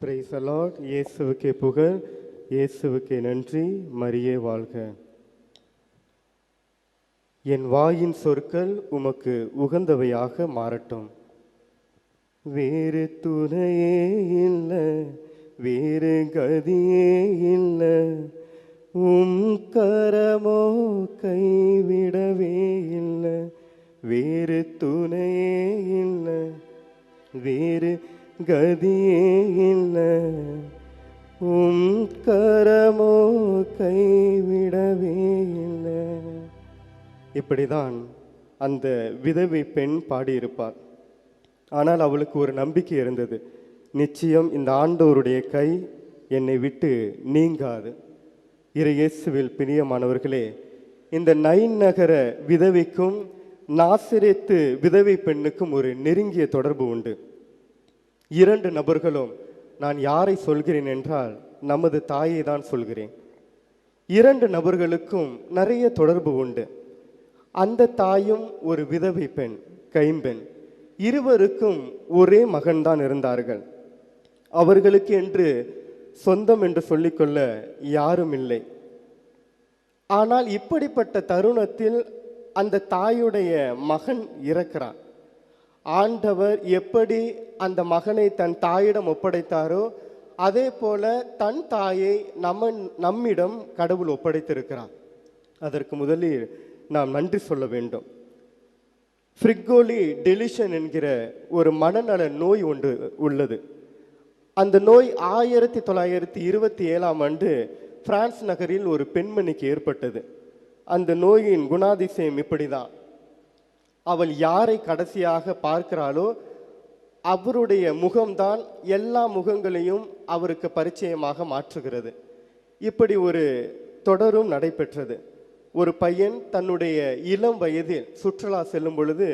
த Lord இயேசுவுக்கே புகழ். இயேசுவுக்கே நன்றி. மரியே வாழ்க. என் வாயின் சொற்கள் உமக்கு உகந்தவையாக மாறட்டும். வேறு துணையே இல்லை. வேறு கதியே இல்லை. உம் கரமோ கைவிடவே இல்லை. வேறு துணையே இல்லை. வேறு கதியே இல்லை. உம் கரமோ கைவிடவே இல்லை. இப்படிதான் அந்த விதவை பெண் பாடியிருப்பார் ஆனால் அவளுக்கு ஒரு நம்பிக்கை இருந்தது. நிச்சயம் இந்த ஆண்டோருடைய கை என்னை விட்டு நீங்காது. இறையேசுவில் பிரியமானவர்களே இந்த நைன் நகர விதவைக்கும் நாசிரேத்து விதவை பெண்ணுக்கும் ஒரு நெருங்கிய தொடர்பு உண்டு. இரண்டு நபர்களும் நான் யாரை சொல்கிறேன் என்றால் நமது தாயை தான் சொல்கிறேன். இரண்டு நபர்களுக்கும் நிறைய தொடர்பு உண்டு. அந்த தாயும் ஒரு விதவை பெண் கைம்பெண். இருவருக்கும் ஒரே மகன்தான் இருந்தார்கள். அவர்களுக்கு என்று சொந்தம் என்று சொல்லிக்கொள்ள யாரும் இல்லை. ஆனால் இப்படிப்பட்ட தருணத்தில் அந்த தாயுடைய மகன் இறக்கிறான். ஆண்டவர் எப்படி அந்த மகனை தன் தாயிடம் ஒப்படைத்தாரோ அதே போல தன் தாயை நம்ம நம்மிடம் கடவுள் ஒப்படைத்திருக்கிறார். அதற்கு முதலில் நாம் நன்றி சொல்ல வேண்டும். ஃப்ரிக்கோலி டெலிஷன் என்கிற ஒரு மனநல நோய் ஒன்று உள்ளது. அந்த நோய் ஆயிரத்தி தொள்ளாயிரத்தி இருபத்தி ஏழாம் ஆண்டு பிரான்ஸ் நகரில் ஒரு பெண்மணிக்கு ஏற்பட்டது. அந்த நோயின் குணாதிசயம் இப்படிதான். அவள் யாரை கடைசியாக பார்க்கிறாளோ அவருடைய முகம்தான் எல்லா முகங்களையும் அவருக்கு பரிச்சயமாக மாற்றுகிறது. இப்படி ஒரு தொடரும் நடைபெற்றது. ஒரு பையன் தன்னுடைய இளம் வயதில் சுற்றுலா செல்லும் பொழுது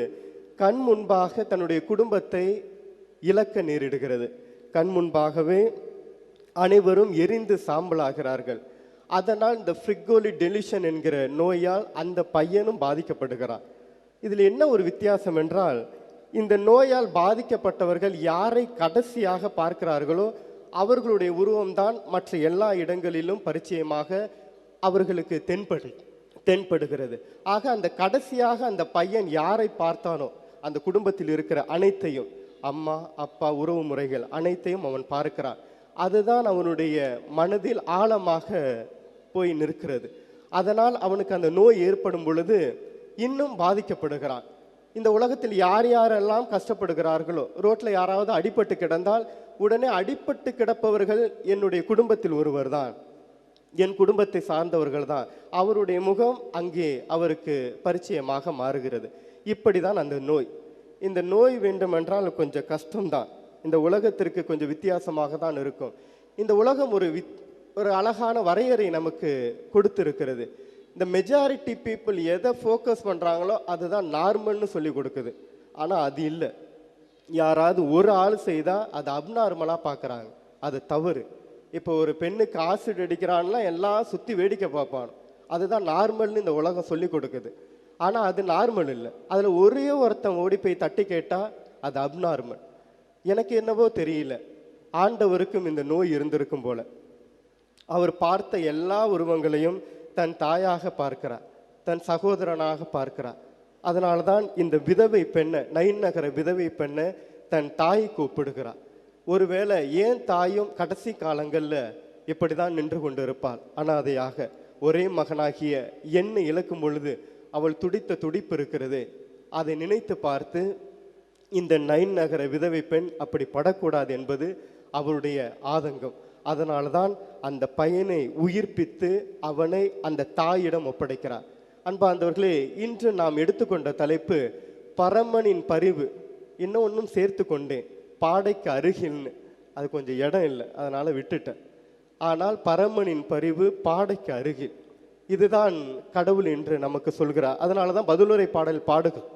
கண் முன்பாக தன்னுடைய குடும்பத்தை இழக்க நேரிடுகிறது. கண் முன்பாகவே அனைவரும் எரிந்து சாம்பலாகிறார்கள். அதனால் இந்த ஃப்ரிகோலி டெலிஷன் என்கிற நோயால் அந்த பையனும் பாதிக்கப்படுகிறான். இதில் என்ன ஒரு வித்தியாசம் என்றால் இந்த நோயால் பாதிக்கப்பட்டவர்கள் யாரை கடைசியாக பார்க்கிறார்களோ அவர்களுடைய உருவம்தான் மற்ற எல்லா இடங்களிலும் பரிச்சயமாக அவர்களுக்கு தென்படு தென்படுகிறது. ஆக அந்த கடைசியாக அந்த பையன் யாரை பார்த்தானோ அந்த குடும்பத்தில் இருக்கிற அனைத்தையும் அம்மா அப்பா உறவு முறைகள் அனைத்தையும் அவன் பார்க்கிறான். அதுதான் அவனுடைய மனதில் ஆழமாக போய் நிற்கிறது. அதனால் அவனுக்கு அந்த நோய் ஏற்படும் பொழுது இன்னும் பாதிக்கப்படுகிறான். இந்த உலகத்தில் யார் யாரெல்லாம் கஷ்டப்படுகிறார்களோ ரோட்டில் யாராவது அடிபட்டு கிடந்தால் உடனே அடிபட்டு கிடப்பவர்கள் என்னுடைய குடும்பத்தில் ஒருவர் தான். என் குடும்பத்தை சார்ந்தவர்கள் தான். அவருடைய முகம் அங்கே அவருக்கு பரிச்சயமாக மாறுகிறது. இப்படி தான் அந்த நோய். இந்த நோய் வேண்டுமென்றால் கொஞ்சம் கஷ்டம்தான். இந்த உலகத்திற்கு கொஞ்சம் வித்தியாசமாக தான் இருக்கும். இந்த உலகம் ஒரு வித் ஒரு அழகான வரையறை நமக்கு கொடுத்திருக்கிறது. இந்த மெஜாரிட்டி பீப்புள் எதை ஃபோக்கஸ் பண்ணுறாங்களோ அதுதான் நார்மல்னு சொல்லி கொடுக்குது. ஆனால் அது இல்லை. யாராவது ஒரு ஆள் செய்தால் அது அப்நார்மலாக பார்க்குறாங்க அது தவறு. இப்போ ஒரு பெண்ணுக்கு ஆசிட் அடிக்கிறான்னா எல்லாம் சுற்றி வேடிக்கை பார்ப்பான். அதுதான் நார்மல்னு இந்த உலகம் சொல்லி கொடுக்குது. ஆனால் அது நார்மல் இல்லை. அதில் ஒரே ஒருத்தன் ஓடி போய் தட்டி கேட்டால் அது அப்நார்மல் எனக்கு என்னவோ தெரியல. ஆண்டவருக்கும் இந்த நோய் இருந்திருக்கும் போல. அவர் பார்த்த எல்லா உருவங்களையும் தன் தாயாக பார்க்கிறார் தன் சகோதரனாக பார்க்கிறார். அதனால தான் இந்த விதவை பெண்ணை நைன் நகர விதவை பெண்ணை தன் தாயை கூப்பிடுகிறார். ஒருவேளை ஏன் தாயும் கடைசி காலங்களில் இப்படி தான் நின்று கொண்டு இருப்பாள் அனாதையாக ஒரே மகனாகிய என்னை இழக்கும் பொழுது அவள் துடித்த துடிப்பு இருக்கிறது அதை நினைத்து பார்த்து இந்த நைன் நகர விதவை பெண் அப்படி படக்கூடாது என்பது அவருடைய ஆதங்கம். அதனால தான் அந்த பையனை உயிர்ப்பித்து அவனை அந்த தாயிடம் ஒப்படைக்கிறார். அன்பார்ந்தவர்களே இன்று நாம் எடுத்துக்கொண்ட தலைப்பு பரமனின் பரிவு. இன்னும் ஒன்றும் சேர்த்து கொண்டேன். பாடைக்கு அருகில்னு. அது கொஞ்சம் இடம் இல்லை. அதனால் விட்டுட்டேன். ஆனால் பரமனின் பரிவு பாடைக்கு அருகில். இதுதான் கடவுள் என்று நமக்கு சொல்கிறார். அதனால தான் பதிலுரை பாடல் பாடுகள்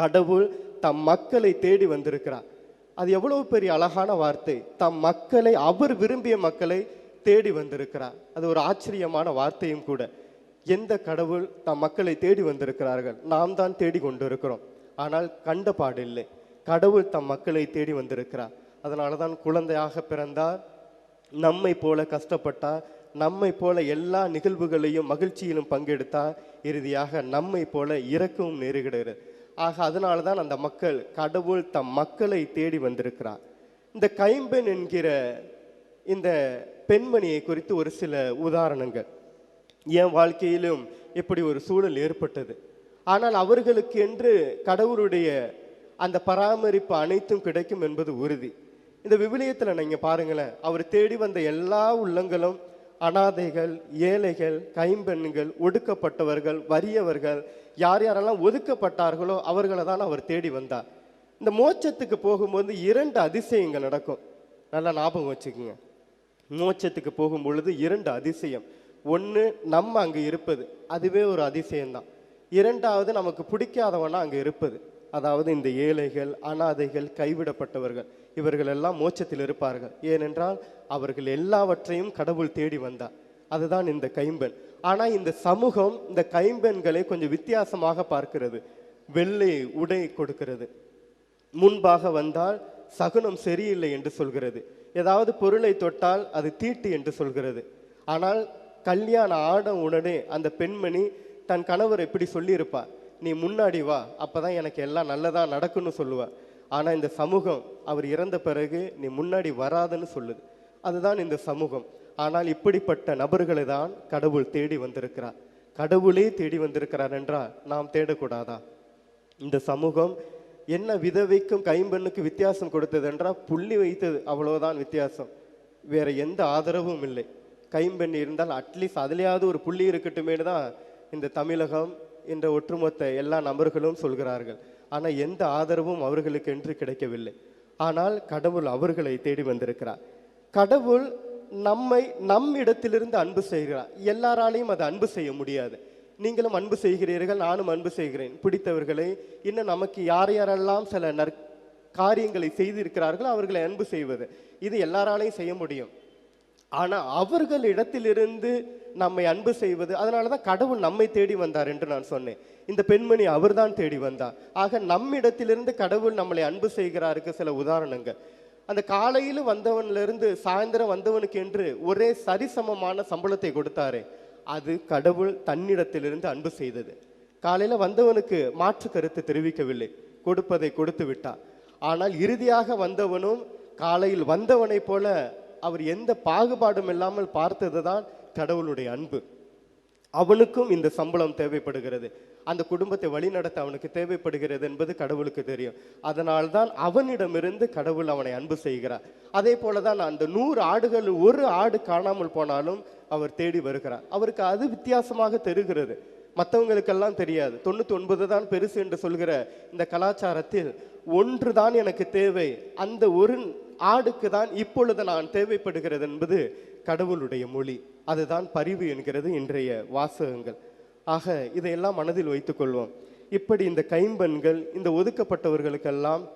கடவுள் தம் மக்களை தேடி வந்திருக்கிறார். அது எவ்வளவு பெரிய அழகான வார்த்தை. தம் மக்களை அவர் விரும்பிய மக்களை தேடி வந்திருக்கிறார். அது ஒரு ஆச்சரியமான வார்த்தையும் கூட. எந்த கடவுள் தம் மக்களை தேடி வந்திருக்கிறார்கள்? நாம் தான் தேடி கொண்டிருக்கிறோம். ஆனால் கண்ட பாடில்லை. கடவுள் தம் மக்களை தேடி வந்திருக்கிறார். அதனால தான் குழந்தையாக பிறந்தார். நம்மை போல கஷ்டப்பட்டார். நம்மை போல எல்லா நிகழ்வுகளையும் மகிழ்ச்சியிலும் பங்கெடுத்தார். இறுதியாக நம்மை போல இறக்கவும் நேருகிறது ஆக அதனால தான் அந்த மக்கள் கடவுள் தம் மக்களை தேடி வந்திருக்கிறார். இந்த கைம்பெண் என்கிற இந்த பெண்மணியை குறித்து ஒரு சில உதாரணங்கள். என் வாழ்க்கையிலும் இப்படி ஒரு சூழல் ஏற்பட்டது. ஆனால் அவர்களுக்கு என்று கடவுளுடைய அந்த பராமரிப்பு அனைத்தும் கிடைக்கும் என்பது உறுதி. இந்த விவிலியத்தில் நீங்கள் பாருங்களேன் அவர் தேடி வந்த எல்லா உள்ளங்களும் அனாதைகள் ஏழைகள் கைம்பெண்கள் ஒடுக்கப்பட்டவர்கள் வறியவர்கள் யார் யாரெல்லாம் ஒதுக்கப்பட்டார்களோ அவர்களை தான் அவர் தேடி வந்தார். இந்த மோட்சத்துக்கு போகும்போது இரண்டு அதிசயங்கள் நடக்கும். நல்லா ஞாபகம் வச்சுக்கோங்க. மோட்சத்துக்கு போகும் பொழுது இரண்டு அதிசயம். ஒன்று நம்ம அங்கே இருப்பது. அதுவே ஒரு அதிசயம்தான். இரண்டாவது நமக்கு பிடிக்காதவனா அங்கே இருப்பது. அதாவது இந்த ஏழைகள் அனாதைகள் கைவிடப்பட்டவர்கள். இவர்கள் எல்லாம் மோட்சத்தில் இருப்பார்கள். ஏனென்றால் அவர்கள் எல்லாவற்றையும் கடவுள் தேடி வந்தார். அதுதான் இந்த கைம்பெண். ஆனால் இந்த சமூகம் இந்த கைம்பெண்களை கொஞ்சம் வித்தியாசமாக பார்க்கிறது. வெள்ளை உடை கொடுக்கிறது. முன்பாக வந்தால் சகுனம் சரியில்லை என்று சொல்கிறது. ஏதாவது பொருளை தொட்டால் அது தீட்டு என்று சொல்கிறது. ஆனால் கல்யாண ஆட உடனே அந்த பெண்மணி தன் கணவர் எப்படி சொல்லியிருப்பா நீ முன்னாடி வா அப்பதான் எனக்கு எல்லாம் நல்லதாக நடக்கும்னு சொல்லுவா. ஆனால் இந்த சமூகம் அவர் இறந்த பிறகு நீ முன்னாடி வராதுன்னு சொல்லுது. அதுதான் இந்த சமூகம். ஆனால் இப்படிப்பட்ட நபர்களை தான் கடவுள் தேடி வந்திருக்கிறார். கடவுளே தேடி வந்திருக்கிறார் என்றால் நாம் தேடக்கூடாதா? இந்த சமூகம் என்ன விதவைக்கும் கைம்பெண்ணுக்கு வித்தியாசம் கொடுத்தது என்றால் புள்ளி வைத்தது அவ்வளவுதான் வித்தியாசம். வேற எந்த ஆதரவும் இல்லை. கைம்பெண் இருந்தால் அட்லீஸ்ட் அதுலேயாவது ஒரு புள்ளி இருக்கட்டுமேனு தான் இந்த தமிழகம் என்ற ஒட்டுமொத்த எல்லா நபர்களும் சொல்கிறார்கள். ஆனால் எந்த ஆதரவும் அவர்களுக்கு என்று கிடைக்கவில்லை. ஆனால் கடவுள் அவர்களை தேடி வந்திருக்கிறார். கடவுள் நம்மை நம் இடத்திலிருந்து அன்பு செய்கிறார். எல்லாராலையும் அதை அன்பு செய்ய முடியாது. நீங்களும் அன்பு செய்கிறீர்கள் நானும் அன்பு செய்கிறேன். பிடித்தவர்களை இன்னும் நமக்கு யார் யாரெல்லாம் சில நற் காரியங்களை செய்திருக்கிறார்களோ அவர்களை அன்பு செய்வது. இது எல்லாராலையும் செய்ய முடியும். ஆனால் அவர்கள் இடத்திலிருந்து நம்மை அன்பு செய்வது அதனால தான் கடவுள் நம்மை தேடி வந்தார் என்று நான் சொன்னேன். இந்த பெண்மணி அவர்தான் தேடி வந்தார் ஆக நம்மிடத்திலிருந்து கடவுள் நம்மளை அன்பு செய்கிறாருக்கு சில உதாரணங்கள். அந்த காலையில் வந்தவன்லேருந்து சாயந்தரம் வந்தவனுக்கு என்று ஒரே சரிசமமான சம்பளத்தை கொடுத்தாரு அது கடவுள் தன்னிடத்திலிருந்து அன்பு செய்தது. காலையில் வந்தவனுக்கு மாற்று கருத்து தெரிவிக்கவில்லை. கொடுப்பதை கொடுத்து விட்டார் ஆனால் இறுதியாக வந்தவனும் காலையில் வந்தவனைப் போல அவர் எந்த பாகுபாடும் இல்லாமல் பார்த்தது தான் கடவுளுடைய அன்பு. அவனுக்கும் இந்த சம்பளம் தேவைப்படுகிறது. அந்த குடும்பத்தை வழிநடத்த அவனுக்கு தேவைப்படுகிறது என்பது கடவுளுக்கு தெரியும். அதனால்தான் அவனிடமிருந்து கடவுள் அவனை அன்பு செய்கிறார். அதே போல தான் அந்த நூறு ஆடுகள் ஒரு ஆடு காணாமல் போனாலும் அவர் தேடி வருகிறார். அவருக்கு அது வித்தியாசமாக தெரிகிறது. மற்றவங்களுக்கெல்லாம் தெரியாது. தொண்ணூற்றி ஒன்பது தான் பெருசு என்று சொல்கிற இந்த கலாச்சாரத்தில் ஒன்று தான் எனக்கு தேவை. அந்த ஒரு ஆடுக்கு தான் இப்பொழுது நான் தேவைப்படுகிறது என்பது கடவுளுடைய மொழி. அதுதான் பரிவு என்கிறது இன்றைய வாசகங்கள். ஆக இதையெல்லாம் மனதில் வைத்துக்கொள்வோம். இப்படி இந்த கைம்பெண்கள் இந்த ஒதுக்கப்பட்டவர்களுக்கெல்லாம்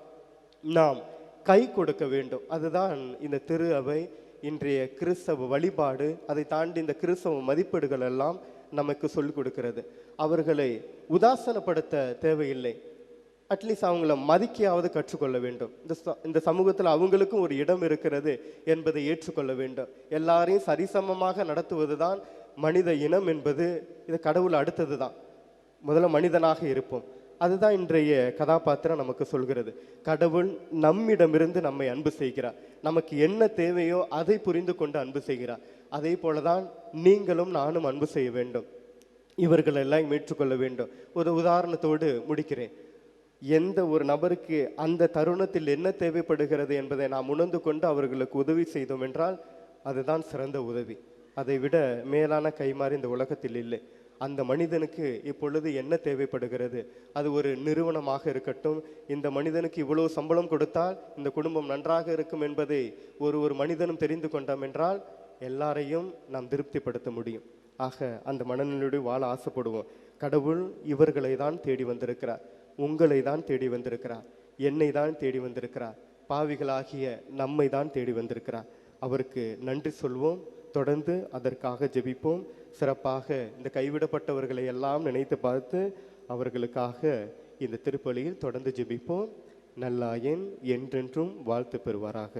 நாம் கை கொடுக்க வேண்டும். அதுதான் இந்த திரு அவை இன்றைய கிறிஸ்தவ வழிபாடு அதை தாண்டி இந்த கிறிஸ்தவ மதிப்பீடுகள் எல்லாம் நமக்கு சொல்லிக் கொடுக்கிறது. அவர்களை உதாசனப்படுத்த தேவையில்லை. அட்லீஸ்ட் அவங்கள மதிக்கையாவது கற்றுக்கொள்ள வேண்டும். இந்த இந்த சமூகத்தில் அவங்களுக்கும் ஒரு இடம் இருக்கிறது என்பதை ஏற்றுக்கொள்ள வேண்டும். எல்லாரையும் சரிசமமாக நடத்துவது தான் மனித இனம் என்பது இது கடவுள் அடுத்தது தான் முதல்ல மனிதனாக இருப்போம். அதுதான் இன்றைய கதாபாத்திரம் நமக்கு சொல்கிறது. கடவுள் நம்மிடமிருந்து நம்மை அன்பு செய்கிறார். நமக்கு என்ன தேவையோ அதை புரிந்து கொண்டு அன்பு செய்கிறார். அதே போலதான் நீங்களும் நானும் அன்பு செய்ய வேண்டும். இவர்களெல்லாம் ஏற்றுக்கொள்ள வேண்டும். ஒரு உதாரணத்தோடு முடிக்கிறேன். எந்த ஒரு நபருக்கு அந்த தருணத்தில் என்ன தேவைப்படுகிறது என்பதை நாம் உணர்ந்து கொண்டு அவர்களுக்கு உதவி செய்தோம் என்றால் அதுதான் சிறந்த உதவி. அதை விட மேலான கைமாறி இந்த உலகத்தில் இல்லை. அந்த மனிதனுக்கு இப்பொழுது என்ன தேவைப்படுகிறது? அது ஒரு நிறுவனமாக இருக்கட்டும். இந்த மனிதனுக்கு இவ்வளவு சம்பளம் கொடுத்தால் இந்த குடும்பம் நன்றாக இருக்கும் என்பதை ஒரு ஒரு மனிதனும் தெரிந்து கொண்டோம் என்றால் எல்லாரையும் நாம் திருப்திப்படுத்த முடியும். ஆக அந்த மனநிலையோடு வாழ ஆசைப்படுவோம். கடவுள் இவர்களை தான் தேடி வந்திருக்கிறார். உங்களை தான் தேடி வந்திருக்கிறார். என்னை தான் தேடி வந்திருக்கிறார். பாவிகளாகிய நம்மை தான் தேடி வந்திருக்கிறார். அவருக்கு நன்றி சொல்வோம். தொடர்ந்து அதற்காக ஜெபிப்போம். சிறப்பாக இந்த கைவிடப்பட்டவர்களை எல்லாம் நினைத்து பார்த்து அவர்களுக்காக இந்த திருப்பலியில் தொடர்ந்து ஜெபிப்போம். நல்லாயன் என்றென்றும் வாழ்த்து பெறுவாராக.